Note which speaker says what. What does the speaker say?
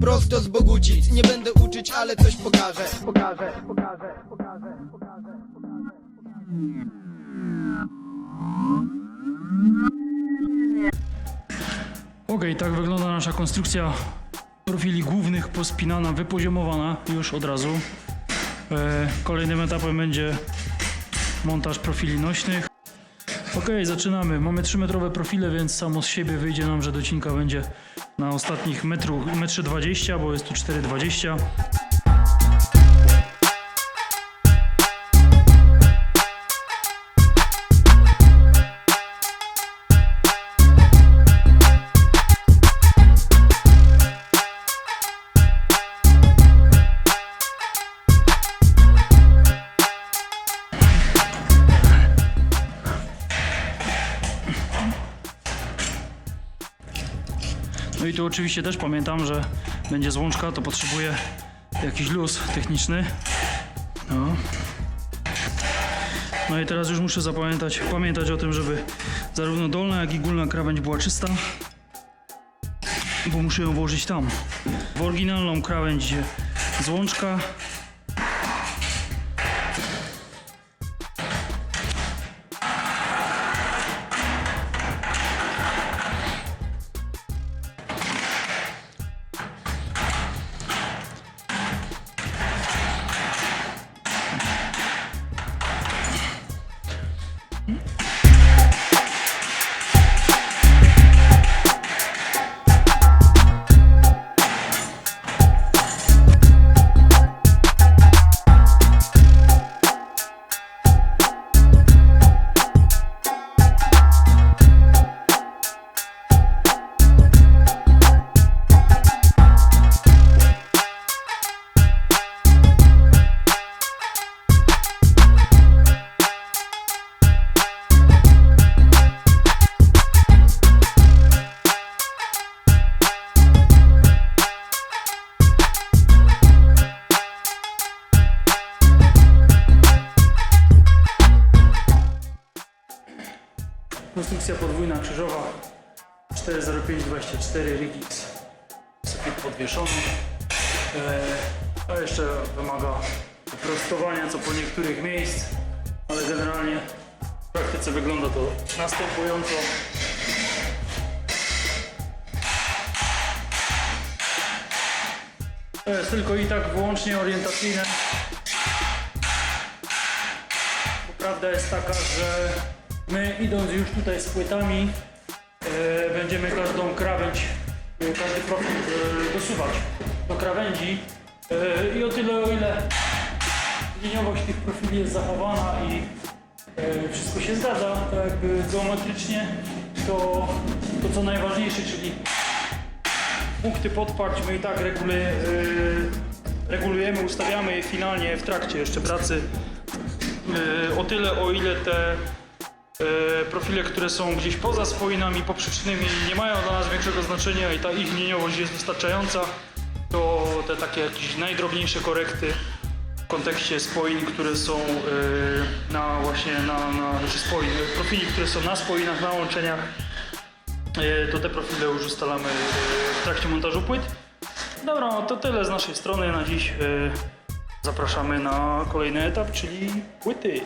Speaker 1: Prosto z Bogucic, nie będę uczyć, ale coś pokażę Pokażę, pokażę, pokażę, pokażę
Speaker 2: Okej, tak wygląda nasza konstrukcja profili głównych pospinana, wypoziomowana już od razu. E, kolejnym etapem będzie montaż profili nośnych. Okej, zaczynamy. Mamy 3-metrowe profile, więc samo z siebie wyjdzie nam, że docinka będzie na ostatnich metru, metrze 20, bo jest tu 4,20. No i tu oczywiście też pamiętam, że będzie złączka, to potrzebuje jakiś luz techniczny. No. No i teraz już muszę zapamiętać, pamiętać o tym, żeby zarówno dolna, jak i górna krawędź była czysta. Bo muszę ją włożyć tam. W oryginalną krawędź złączka. Konstrukcja podwójna krzyżowa 40524 Rigix. Sufit podwieszony. E, a jeszcze wymaga prostowania co po niektórych miejsc, ale generalnie w praktyce wygląda to następująco. To jest tylko i tak wyłącznie orientacyjne. Prawda jest taka, że my idąc już tutaj z płytami e, będziemy każdą krawędź, e, każdy profil e, dosuwać do krawędzi. E, i o tyle o ile liniowość tych profili jest zachowana i e, wszystko się zgadza, to jakby geometrycznie to, to co najważniejsze, czyli punkty podparć my i tak e, regulujemy, ustawiamy je finalnie w trakcie jeszcze pracy. E, o tyle o ile te profile, które są gdzieś poza swoinami poprzecznymi nie mają dla nas większego znaczenia i ta ich liniowość jest wystarczająca, to te takie jakieś najdrobniejsze korekty w kontekście spoin, które są e, na właśnie na, na znaczy spoin, profili, które są na spoinach, na łączeniach, e, to te profile już ustalamy e, w trakcie montażu płyt. Dobra, no to tyle z naszej strony na dziś. E, Zapraszamy na kolejny etap, czyli płyty.